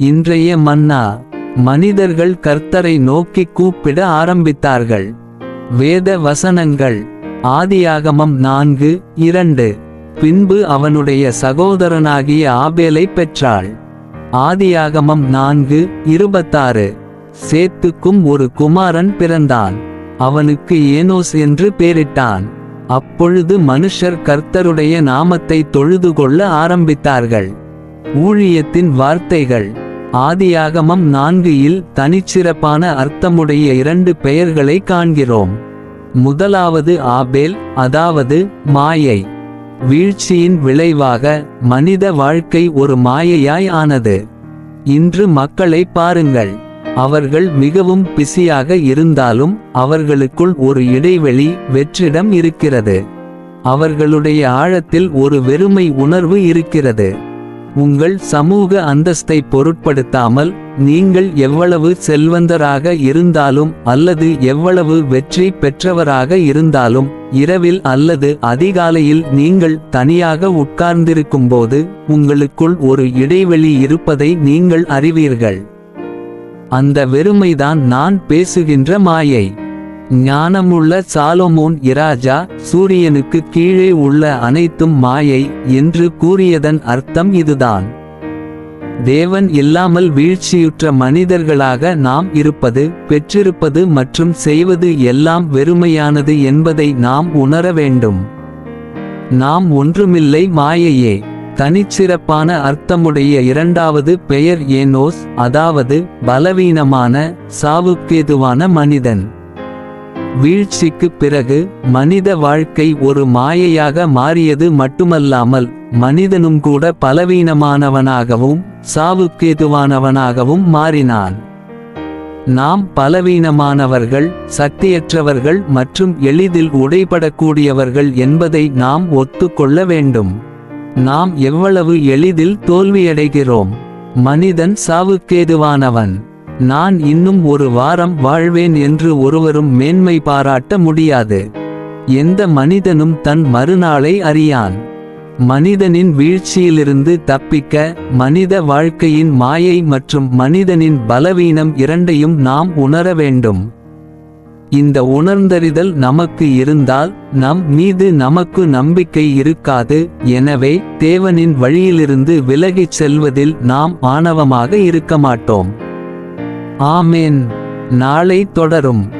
இன்றைய மன்னா மனிதர்கள் கர்த்தரை நோக்கி கூப்பிட ஆரம்பித்தார்கள். வேத வசனங்கள் ஆதியாகமம் நான்கு இரண்டு. பின்பு அவனுடைய சகோதரனாகிய ஆபேலை பெற்றாள். ஆதியாகமம் நான்கு இருபத்தாறு. சேத்துக்கும் ஒரு குமாரன் பிறந்தான். அவனுக்கு ஏனோஸ் என்று பேரிட்டான். அப்பொழுது மனுஷர் கர்த்தருடைய நாமத்தை தொழுது கொள்ள ஆரம்பித்தார்கள். ஊழியத்தின் வார்த்தைகள் ஆதியாகமம் நான்கு இல் தனிச்சிறப்பான அர்த்தமுடைய இரண்டு பெயர்களை காண்கிறோம். முதலாவது ஆபேல் அதாவது மாயை. வீழ்ச்சியின் விளைவாக மனித வாழ்க்கை ஒரு மாயையாய் ஆனது. இன்று மக்களை பாருங்கள் அவர்கள் மிகவும் பிஸியாக இருந்தாலும் அவர்களுக்குள் ஒரு இடைவெளி வெற்றிடம் இருக்கிறது. அவர்களுடைய ஆழத்தில் ஒரு வெறுமை உணர்வு இருக்கிறது. உங்கள் சமூக அந்தஸ்தை பொருட்படுத்தாமல் நீங்கள் எவ்வளவு செல்வந்தராக இருந்தாலும் அல்லது எவ்வளவு வெற்றி பெற்றவராக இருந்தாலும் இரவில் அல்லது அதிகாலையில் நீங்கள் தனியாக உட்கார்ந்திருக்கும்போது உங்களுக்குள் ஒரு இடைவெளி இருப்பதை நீங்கள் அறிவீர்கள். அந்த வெறுமைதான் நான் பேசுகின்ற மாயை. ஞானமுள்ள சாலோமோன் இராஜா சூரியனுக்கு கீழே உள்ள அனைத்தும் மாயை என்று கூறியதன் அர்த்தம் இதுதான். தேவன் இல்லாமல் வீழ்ச்சியுற்ற மனிதர்களாக நாம் இருப்பது பெற்றிருப்பது மற்றும் செய்வது எல்லாம் வெறுமையானது என்பதை நாம் உணர வேண்டும். நாம் ஒன்றுமில்லை மாயையே. தனிச்சிறப்பான அர்த்தமுடைய இரண்டாவது பெயர் ஏனோஸ் அதாவது பலவீனமான சாவுக்கேதுவான மனிதன். வீழ்ச்சிக்குப் பிறகு மனித வாழ்க்கை ஒரு மாயையாக மாறியது மட்டுமல்லாமல் மனிதனும் கூட பலவீனமானவனாகவும் சாவுக்கேதுவானவனாகவும் மாறினான். நாம் பலவீனமானவர்கள் சக்தியற்றவர்கள் மற்றும் எளிதில் உடைபடக்கூடியவர்கள் என்பதை நாம் ஒத்துக்கொள்ள வேண்டும். நாம் எவ்வளவு எளிதில் தோல்வியடைகிறோம். மனிதன் சாவுக்கேதுவானவன். நான் இன்னும் ஒரு வாரம் வாழ்வேன் என்று ஒருவரும் மேன்மை பாராட்ட முடியாது. எந்த மனிதனும் தன் மறுநாளை அறியான். மனிதனின் வீழ்ச்சியிலிருந்து தப்பிக்க மனித வாழ்க்கையின் மாயை மற்றும் மனிதனின் பலவீனம் இரண்டையும் நாம் உணர வேண்டும். இந்த உணர்ந்தறிதல் நமக்கு இருந்தால் நம் மீது நமக்கு நம்பிக்கை இருக்காது எனவே தேவனின் வழியிலிருந்து விலகிச் செல்வதில் நாம் ஆணவமாக இருக்க மாட்டோம். ஆமேன். நாளை தொடரும்.